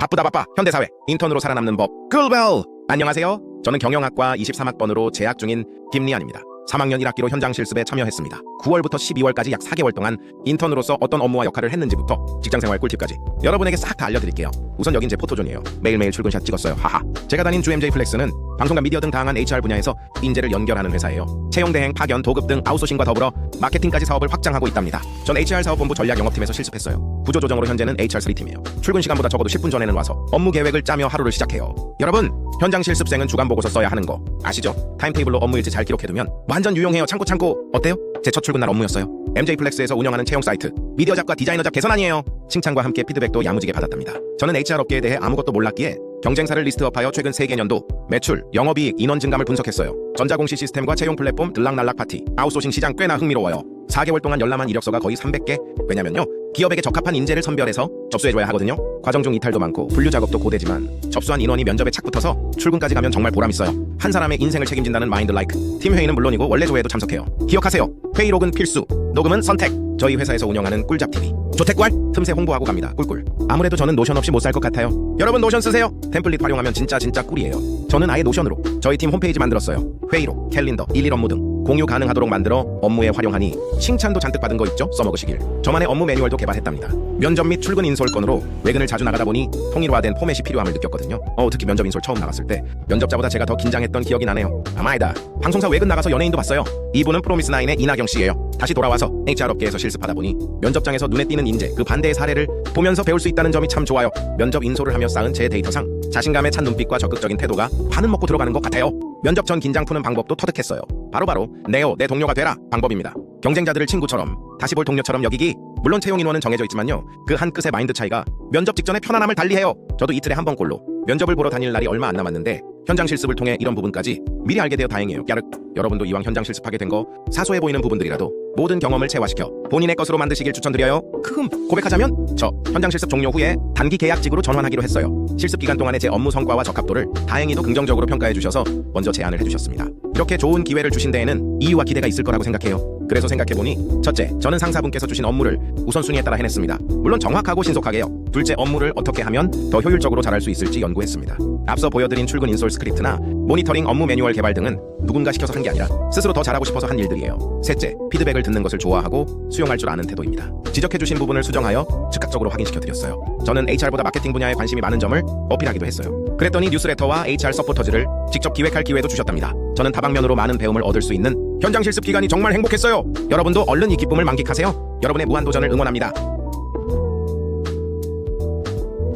바쁘다 바빠. 현대사회. 인턴으로 살아남는 법. 꿀벨 안녕하세요. 저는 경영학과 23학번으로 재학 중인 김리안입니다. 3학년 1학기로 현장 실습에 참여했습니다. 9월부터 12월까지 약 4개월 동안 인턴으로서 어떤 업무와 역할을 했는지부터 직장생활 꿀팁까지 여러분에게 싹 다 알려드릴게요 우선 여긴 제 포토존이에요. 매일매일 출근샷 찍었어요. 하하. 제가 다닌 주MJ 플렉스는 방송과 미디어 등 다양한 HR 분야에서 인재를 연결하는 회사예요. 채용 대행 파견 도급 등 아웃소싱과 더불어 마케팅까지 사업을 확장하고 있답니다. 전 HR 사업본부 전략 영업팀에서 실습했어요. 구조 조정으로 현재는 HR 3팀이에요. 출근 시간보다 적어도 10분 전에는 와서 업무 계획을 짜며 하루를 시작해요. 여러분 현장 실습생은 주간 보고서 써야 하는 거 아시죠? 타임테이블로 업무 일지 잘 기록해두면 완전 유용해요. 참고 참고. 어때요? 제 첫 출근 날 업무였어요. MJ 플렉스에서 운영하는 채용 사이트 미디어 잡과 디자이너 잡 개선 아니에요 칭찬과 함께 피드백도 야무지게 받았답니다 저는 HR 업계에 대해 아무것도 몰랐기에 경쟁사를 리스트업하여 최근 세개 년도 매출, 영업이익, 인원 증감을 분석했어요. 전자공시 시스템과 채용 플랫폼 들락날락 파티, 아웃소싱 시장 꽤나 흥미로워요. 4개월 동안 열람한 이력서가 거의 300개. 왜냐면요. 기업에게 적합한 인재를 선별해서 접수해줘야 하거든요. 과정 중 이탈도 많고 분류 작업도 고되지만 접수한 인원이 면접에 착 붙어서 출근까지 가면 정말 보람 있어요. 한 사람의 인생을 책임진다는 마인드 라이크. 팀 회의는 물론이고 원래 조회도 참석해요. 기억하세요. 회의록은 필수. 녹음은 선택. 저희 회사에서 운영하는 꿀잡TV. 조택관 틈새 홍보하고 갑니다. 꿀꿀. 아무래도 저는 노션 없이 못 살 것 같아요. 여러분 노션 쓰세요. 템플릿 활용하면 진짜 진짜 꿀이에요. 저는 아예 노션으로 저희 팀 홈페이지 만들었어요. 회의록, 캘린더, 일일 업무 등 공유 가능하도록 만들어 업무에 활용하니 칭찬도 잔뜩 받은 거 있죠? 써먹으시길. 저만의 업무 매뉴얼도 개발했답니다. 면접 및 출근 인솔 건으로 외근을 자주 나가다 보니 통일화된 포맷이 필요함을 느꼈거든요. 어, 특히 면접 인솔 처음 나갔을 때 면접자보다 제가 더 긴장했던 기억이 나네요. 아마 아니다. 방송사 외근 나가서 연예인도 봤어요. 이분은 프로미스나인의 이나경 씨예요. 다시 돌아와서 HR 업계에서 실습하다 보니 면접장에서 눈에 띄는 인재 그 반대의 사례를 보면서 배울 수 있다는 점이 참 좋아요. 면접 인솔을 하며 쌓은 제 데이터상 자신감에 찬 눈빛과 적극적인 태도가 반은 먹고 들어가는 것 같아요. 면접 전 긴장 푸는 방법도 터득했어요. 바로 바로 네오 내 동료가 되라 방법입니다. 경쟁자들을 친구처럼 다시 볼 동료처럼 여기기 물론 채용 인원은 정해져 있지만요. 그한 끝의 마인드 차이가 면접 직전의 편안함을 달리해요. 저도 이틀에 한 번 꼴로 면접을 보러 다닐 날이 얼마 안 남았는데 현장 실습을 통해 이런 부분까지 미리 알게 되어 다행이에요. 야륵 여러분도 이왕 현장 실습하게 된 거 사소해 보이는 부분들이라도 모든 경험을 체화시켜 본인의 것으로 만드시길 추천드려요. 크흠 고백하자면 저 현장 실습 종료 후에 단기 계약직으로 전환하기로 했어요. 실습 기간 동안의 제 업무 성과와 적합도를 다행히도 긍정적으로 평가해 주셔서 먼저 제안을 해주셨습니다. 이렇게 좋은 기회를 주신 데에는 이유와 기대가 있을 거라고 생각해요. 그래서 생각해보니 첫째, 저는 상사분께서 주신 업무를 우선순위에 따라 해냈습니다. 물론 정확하고 신속하게요. 둘째, 업무를 어떻게 하면 더 효율적으로 잘할 수 있을지 연구했습니다. 앞서 보여드린 출근 인솔 스크립트나 모니터링 업무 매뉴얼 개발 등은 누군가 시켜서 한 게 아니라 스스로 더 잘하고 싶어서 한 일들이에요. 셋째, 피드백을 듣는 것을 좋아하고 수용할 줄 아는 태도입니다. 지적해주신 부분을 수정하여 즉각적으로 확인시켜 드렸어요. 저는 HR보다 마케팅 분야에 관심이 많은 점을 어필하기도 했어요. 그랬더니 뉴스레터와 HR 서포터즈를 직접 기획할 기회도 주셨답니다. 저는 다방면으로 많은 배움을 얻을 수 있는 현장 실습 기간이 정말 행복했어요. 여러분도 얼른 이 기쁨을 만끽하세요. 여러분의 무한 도전을 응원합니다.